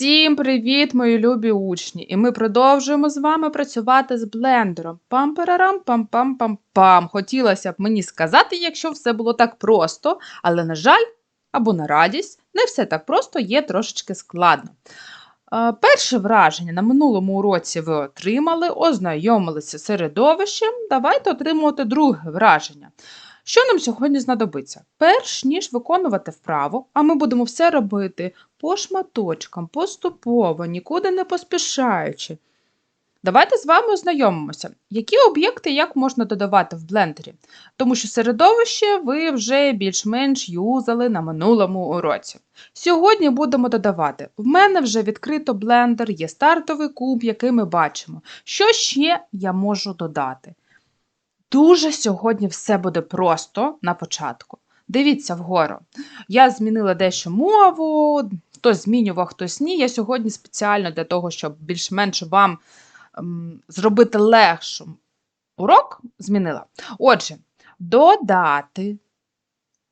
Всім привіт, мої любі учні! І ми продовжуємо з вами працювати з блендером. Пам-парарам, пам-пам-пам-пам. Хотілося б мені сказати, якщо все було так просто, але, на жаль, або на радість, не все так просто є трошечки складно. Е, Перше враження на минулому уроці ви отримали, ознайомилися з середовищем. Давайте отримувати друге враження. Що нам сьогодні знадобиться? Перш ніж виконувати вправу, а ми будемо все робити по шматочкам, поступово, нікуди не поспішаючи. Давайте з вами ознайомимося, які об'єкти як можна додавати в блендері, тому що середовище ви вже більш-менш юзали на минулому уроці. Сьогодні будемо додавати. В мене вже відкрито блендер, є стартовий куб, який ми бачимо. Що ще я можу додати? Дуже сьогодні все буде просто на початку. Дивіться вгору. Я змінила дещо мову, хтось змінював, хтось ні. Я сьогодні спеціально для того, щоб більш-менш вам ем, зробити легшим урок, змінила. Отже, додати,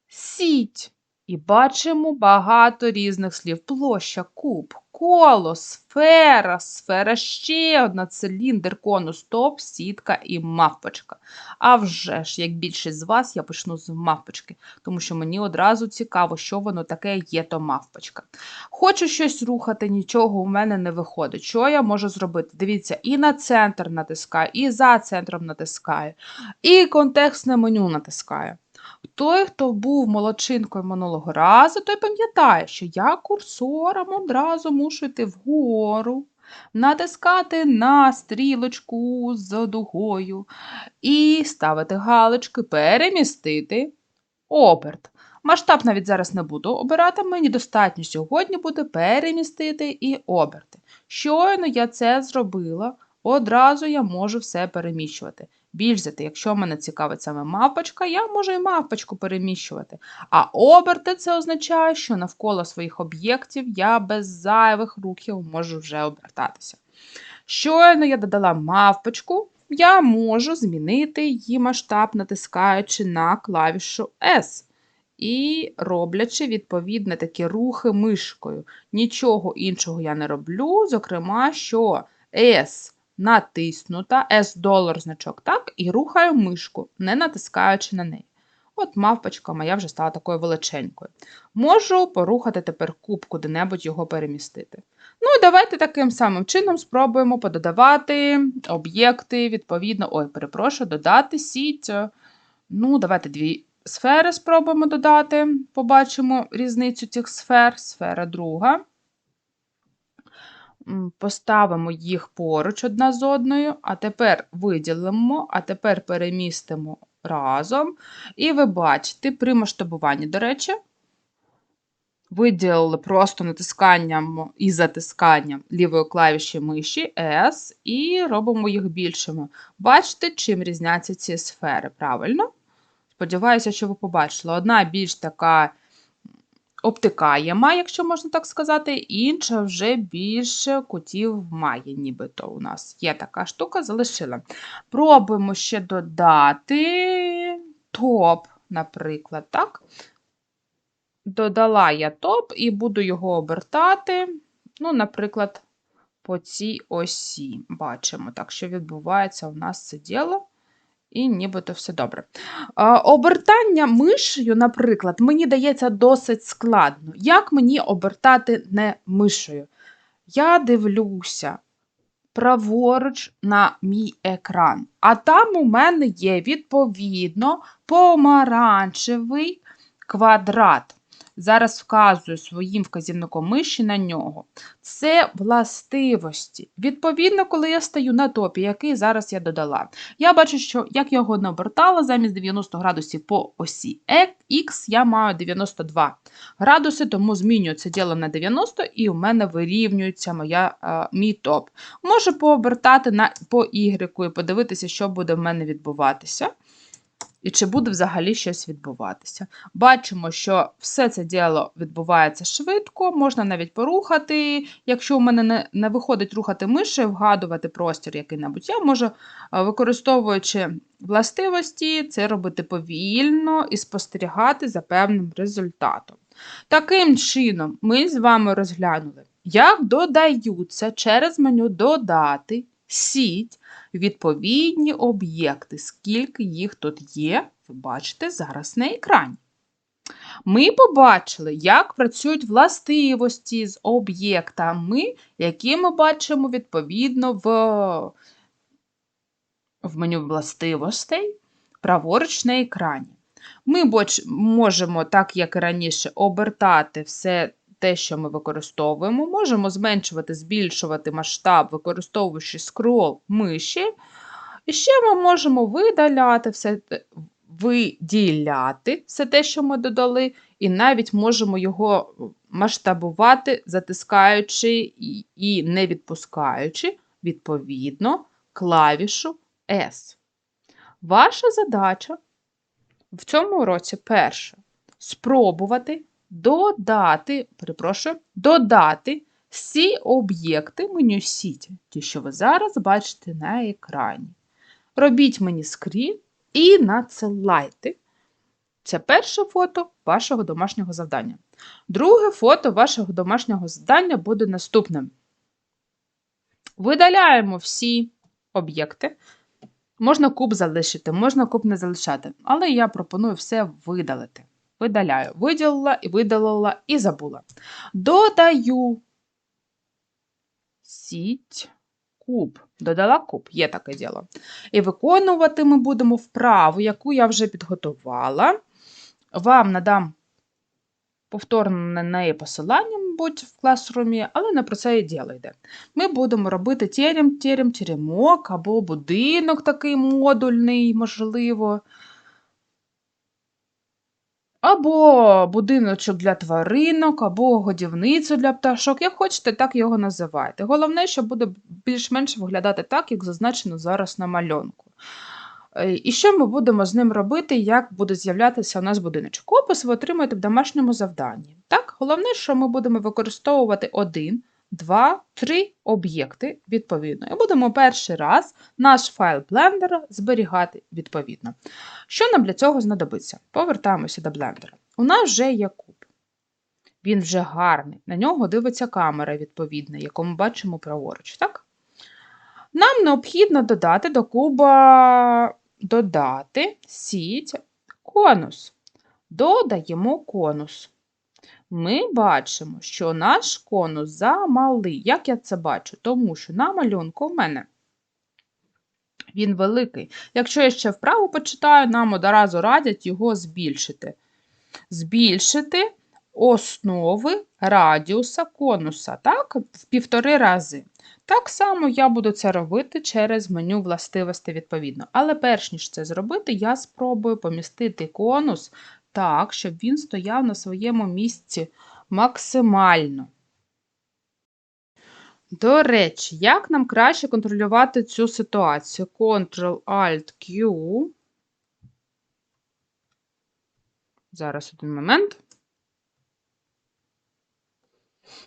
сіть. І бачимо багато різних слів. Площа, куб, коло, сфера, сфера ще одна, циліндр, конус, топ, сітка і мавпочка. А вже ж, як більшість з вас, я почну з мавпочки, тому що мені одразу цікаво, що воно таке є, то мавпочка. Хочу щось рухати, нічого у мене не виходить. Що я можу зробити? Дивіться, і на центр натискаю, і за центром натискаю, і контекстне меню натискаю. Той, хто був молодчинкою минулого разу, той пам'ятає, що я курсором одразу мушу йти вгору, натискати на стрілочку з дугою і ставити галочки, перемістити оберт. Масштаб навіть зараз не буду обирати, мені достатньо сьогодні буде перемістити і оберти. Щойно я це зробила, одразу я можу все переміщувати. Більш за якщо мене цікавить саме мавпочка, я можу і мавпочку переміщувати. А оберти це означає, що навколо своїх об'єктів я без зайвих рухів можу вже обертатися. Щойно я додала мавпочку, я можу змінити її масштаб, натискаючи на клавішу S. І роблячи відповідно такі рухи мишкою. Нічого іншого я не роблю, зокрема, що S натиснута, S долар значок, так, і рухаю мишку, не натискаючи на неї. От мавпочка моя вже стала такою величенькою. Можу порухати тепер куб, куди-небудь його перемістити. Ну і давайте таким самим чином спробуємо пододавати об'єкти, відповідно, ой, перепрошую, додати сіть. Ну, давайте дві сфери спробуємо додати. Побачимо різницю цих сфер. Сфера друга поставимо їх поруч одна з одною, а тепер виділимо, а тепер перемістимо разом. І ви бачите, при масштабуванні, до речі, виділили просто натисканням і затисканням лівої клавіші миші S, і робимо їх більшими. Бачите, чим різняться ці сфери, правильно? Сподіваюся, що ви побачили. Одна більш така обтикаєма, якщо можна так сказати, інша вже більше кутів має, нібито у нас є така штука, залишила. Пробуємо ще додати топ, наприклад. так? Додала я топ і буду його обертати, ну, наприклад, по цій осі. Бачимо, так, що відбувається у нас це діло і нібито все добре. Обертання мишею, наприклад, мені дається досить складно. Як мені обертати не мишею? Я дивлюся праворуч на мій екран, а там у мене є відповідно помаранчевий квадрат. Зараз вказую своїм вказівником миші на нього. Це властивості. Відповідно, коли я стаю на топі, який зараз я додала, я бачу, що як я його не обертала, замість 90 градусів по осі X я маю 92 градуси, тому змінюю це діло на 90 і у мене вирівнюється моя, а, мій топ. Можу пообертати на, по Y і подивитися, що буде в мене відбуватися і чи буде взагалі щось відбуватися. Бачимо, що все це діло відбувається швидко, можна навіть порухати. Якщо у мене не, не виходить рухати мишею, вгадувати простір який-небудь, я можу, використовуючи властивості, це робити повільно і спостерігати за певним результатом. Таким чином, ми з вами розглянули, як додаються через меню Додати, сіть, відповідні об'єкти. Скільки їх тут є, ви бачите зараз на екрані. Ми побачили, як працюють властивості з об'єктами, які ми бачимо відповідно в, в меню властивостей праворуч на екрані. Ми можемо, так як і раніше, обертати все те, що ми використовуємо. Можемо зменшувати, збільшувати масштаб, використовуючи скрол миші. І ще ми можемо видаляти все, виділяти все те, що ми додали, і навіть можемо його масштабувати, затискаючи і, не відпускаючи, відповідно, клавішу S. Ваша задача в цьому уроці перше спробувати додати, перепрошую, додати всі об'єкти меню сіті, ті, що ви зараз бачите на екрані. Робіть мені скрін і надсилайте. Це перше фото вашого домашнього завдання. Друге фото вашого домашнього завдання буде наступним. Видаляємо всі об'єкти. Можна куб залишити, можна куб не залишати, але я пропоную все видалити. Видаляю. Виділила і видалила і забула. Додаю сіть куб. Додала куб, є таке діло. І виконувати ми будемо вправу, яку я вже підготувала. Вам надам повторно на неї посилання, мабуть, в класрумі, але не про це і діло йде. Ми будемо робити терем, терем, теремок або будинок такий модульний, можливо. Або будиночок для тваринок, або годівницю для пташок. Як хочете, так його називайте. Головне, що буде більш-менш виглядати так, як зазначено зараз на малюнку. Е, І що ми будемо з ним робити, як буде з'являтися у нас будиночок? Опис ви отримаєте в домашньому завданні. Так, головне, що ми будемо використовувати один, два, три об'єкти відповідно. І будемо перший раз наш файл блендера зберігати відповідно. Що нам для цього знадобиться? Повертаємося до блендера. У нас вже є куб. Він вже гарний. На нього дивиться камера відповідна, яку ми бачимо праворуч. Так? Нам необхідно додати до куба додати сіть конус. Додаємо конус. Ми бачимо, що наш конус замалий. Як я це бачу? Тому що на малюнку в мене він великий. Якщо я ще вправо почитаю, нам одразу радять його збільшити. Збільшити основи радіуса конуса, так, в півтори рази. Так само я буду це робити через меню властивості відповідно. Але перш ніж це зробити, я спробую помістити конус так, щоб він стояв на своєму місці максимально. До речі, як нам краще контролювати цю ситуацію? Ctrl-Alt-Q. Зараз один момент.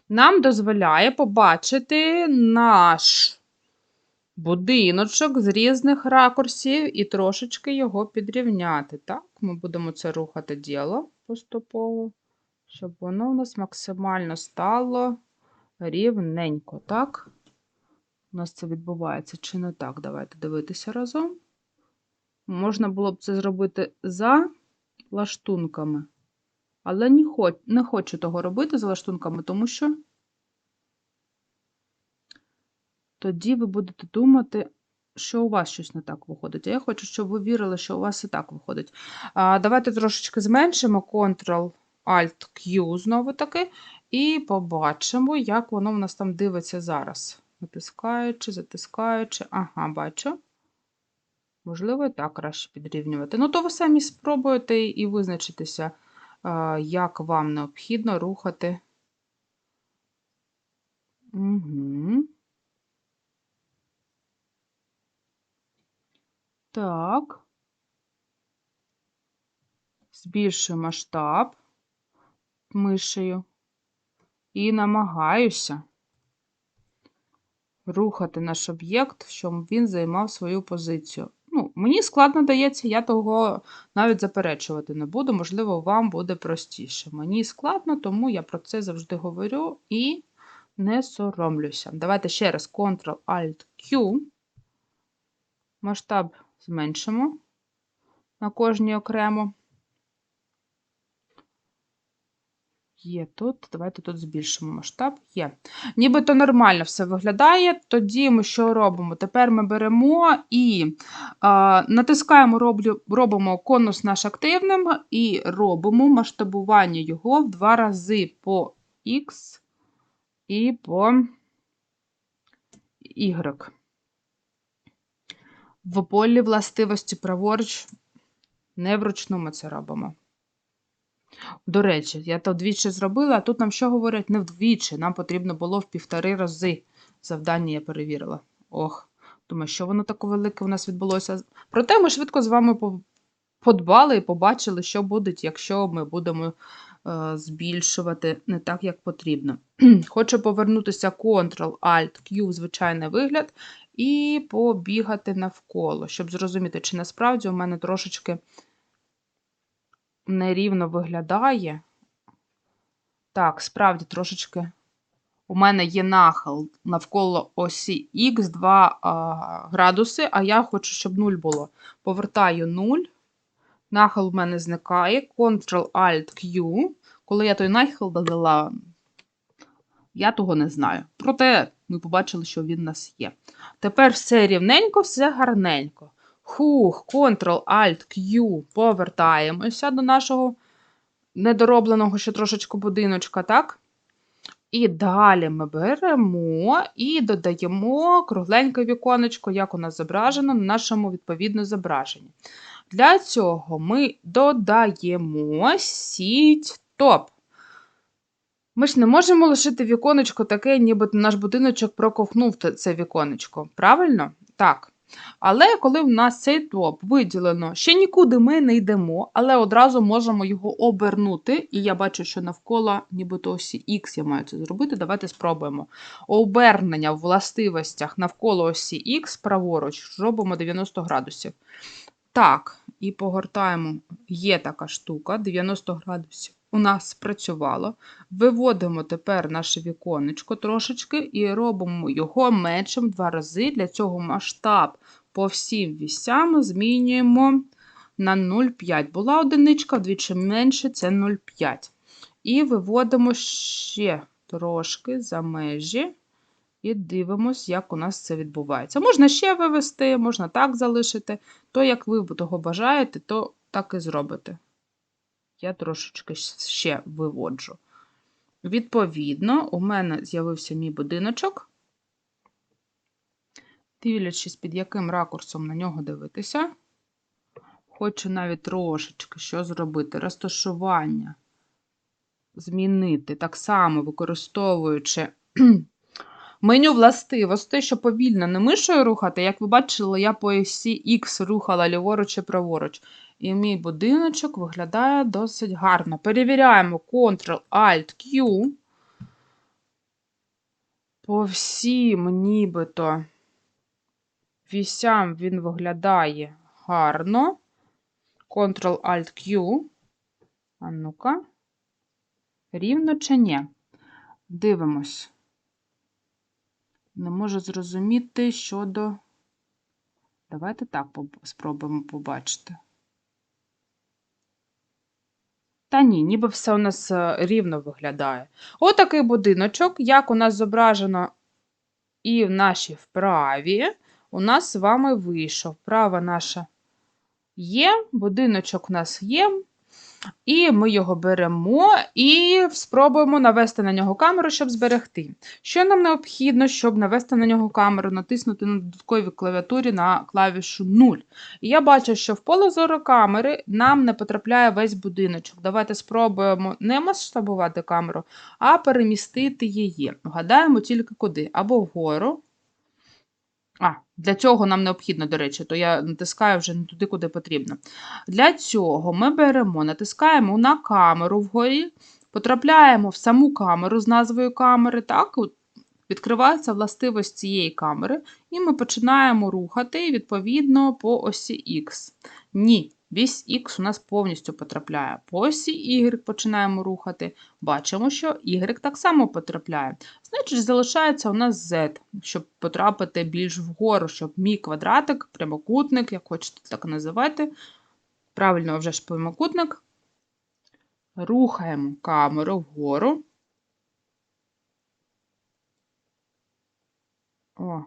Нам дозволяє побачити наш будиночок з різних ракурсів і трошечки його підрівняти. Так, ми будемо це рухати діло поступово, щоб воно у нас максимально стало рівненько, так? У нас це відбувається чи не так? Давайте дивитися разом. Можна було б це зробити за лаштунками. Але не, хоч, не хочу того робити за лаштунками, тому що тоді ви будете думати, що у вас щось не так виходить. А я хочу, щоб ви вірили, що у вас і так виходить. А, Давайте трошечки зменшимо Ctrl-Alt-Q знову таки, і побачимо, як воно в нас там дивиться зараз. Натискаючи, затискаючи. Ага, бачу. Можливо, і так краще підрівнювати. Ну, то ви самі спробуєте і визначитеся, як вам необхідно рухати. Угу. Так. Збільшую масштаб мишею і намагаюся рухати наш об'єкт, щоб він займав свою позицію. Ну, Мені складно дається, я того навіть заперечувати не буду, можливо, вам буде простіше. Мені складно, тому я про це завжди говорю і Не соромлюся. Давайте ще раз Ctrl-Alt-Q. Масштаб зменшимо на кожній окремо. Є тут. Давайте тут збільшимо масштаб. Є. Нібито нормально все виглядає. Тоді ми що робимо? Тепер ми беремо і а, натискаємо, роблю, робимо конус наш активним і робимо масштабування його в два рази по X і по Y. В полі властивості праворуч не вручну ми це робимо. До речі, я то двічі зробила, а тут нам що говорять? Не вдвічі. Нам потрібно було в півтори рази. Завдання я перевірила. Ох, думаю, що воно таке велике у нас відбулося. Проте ми швидко з вами подбали і побачили, що буде, якщо ми будемо е, збільшувати не так, як потрібно. Хочу повернутися Ctrl-Alt-Q, звичайний вигляд, і побігати навколо, щоб зрозуміти, чи насправді у мене трошечки нерівно виглядає. Так, справді трошечки. У мене є нахил навколо осі Х 2 а, градуси, а я хочу, щоб 0 було. Повертаю 0. Нахил в мене зникає. Ctrl-Alt-Q. Коли я той нахил додала, я того не знаю. Проте ми побачили, що він у нас є. Тепер все рівненько, все гарненько. Хух, Ctrl-Alt-Q. Повертаємося до нашого недоробленого ще трошечки будиночка, так? І далі ми беремо і додаємо кругленьке віконечко, як у нас зображено на нашому відповідно зображенні. Для цього ми додаємо сіть топ. Ми ж не можемо лишити віконечко таке, ніби наш будиночок проковтнув те- це віконечко. Правильно? Так. Але коли в нас цей топ виділено, ще нікуди ми не йдемо, але одразу можемо його обернути. І я бачу, що навколо нібито осі Х я маю це зробити. Давайте спробуємо. Обернення в властивостях навколо осі Х праворуч робимо 90 градусів. Так, і погортаємо. Є така штука, 90 градусів. У нас спрацювало. Виводимо тепер наше віконечко трошечки і робимо його меншим два рази. Для цього масштаб по всім вісям змінюємо на 0,5. Була одиничка, вдвічі менше це 0,5. І виводимо ще трошки за межі. І дивимось, як у нас це відбувається. Можна ще вивести, можна так залишити. То, як ви того бажаєте, то так і зробите. Я трошечки ще виводжу. Відповідно, у мене з'явився мій будиночок. Дивлячись, під яким ракурсом на нього дивитися. Хочу навіть трошечки що зробити. Розташування змінити, так само використовуючи меню властивостей, що повільно не мишою рухати. Як ви бачили, я по осі X рухала ліворуч і праворуч. І мій будиночок виглядає досить гарно. Перевіряємо Ctrl-Alt-Q. По всім нібито вісям він виглядає гарно. Ctrl-Alt-Q. А ну-ка. Рівно чи ні? Дивимось. Не можу зрозуміти щодо. Давайте так спробуємо побачити. Та ні, ніби все у нас е, рівно виглядає. Отакий будиночок, як у нас зображено і в нашій вправі, у нас з вами вийшов. Права наша є, будиночок у нас є. І ми його беремо і спробуємо навести на нього камеру, щоб зберегти. Що нам необхідно, щоб навести на нього камеру, натиснути на додатковій клавіатурі на клавішу 0. І я бачу, що в поле зору камери нам не потрапляє весь будиночок. Давайте спробуємо не масштабувати камеру, а перемістити її. Гадаємо тільки куди? Або вгору. А, для цього нам необхідно, до речі, то я натискаю вже не туди, куди потрібно. Для цього ми беремо, натискаємо на камеру вгорі, потрапляємо в саму камеру з назвою камери, так, відкривається властивість цієї камери, і ми починаємо рухати відповідно по осі Х. Ні, Вісь Х у нас повністю потрапляє. По осі Y починаємо рухати. Бачимо, що Y так само потрапляє. Значить, залишається у нас Z, щоб потрапити більш вгору, щоб мій квадратик, прямокутник, як хочете так називати. Правильно, вже ж прямокутник. Рухаємо камеру вгору. О.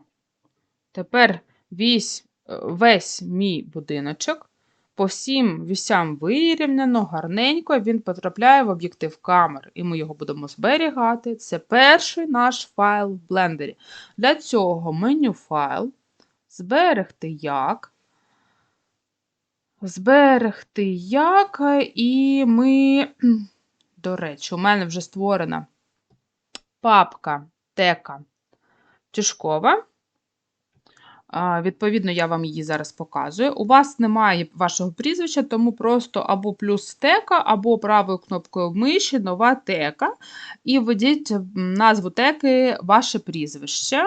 Тепер вісь, весь мій будиночок по всім вісям вирівняно, гарненько, він потрапляє в об'єктив камери, і ми його будемо зберігати. Це перший наш файл в блендері. Для цього меню файл, зберегти як. Зберегти як, і ми, до речі, у мене вже створена папка тека Тишкова. Відповідно, я вам її зараз показую. У вас немає вашого прізвища, тому просто або плюс тека, або правою кнопкою миші нова тека. І введіть назву теки ваше прізвище.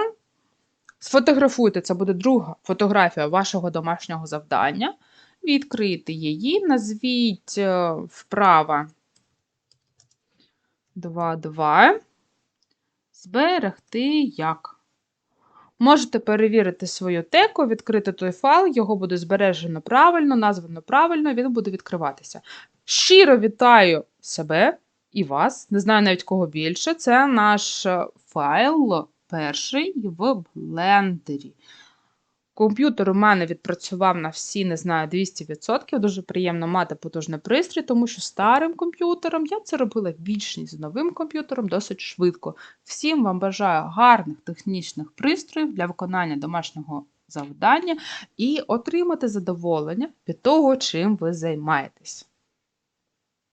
Сфотографуйте, це буде друга фотографія вашого домашнього завдання. Відкрийте її, назвіть е, вправо 2.2. Зберегти як. Можете перевірити свою теку, відкрити той файл, його буде збережено правильно, названо правильно, він буде відкриватися. Щиро вітаю себе і вас, не знаю навіть кого більше. Це наш е, файл перший в блендері. Комп'ютер у мене відпрацював на всі, не знаю, 200%. Дуже приємно мати потужний пристрій, тому що старим комп'ютером я це робила вічність з новим комп'ютером досить швидко. Всім вам бажаю гарних технічних пристроїв для виконання домашнього завдання і отримати задоволення від того, чим ви займаєтесь.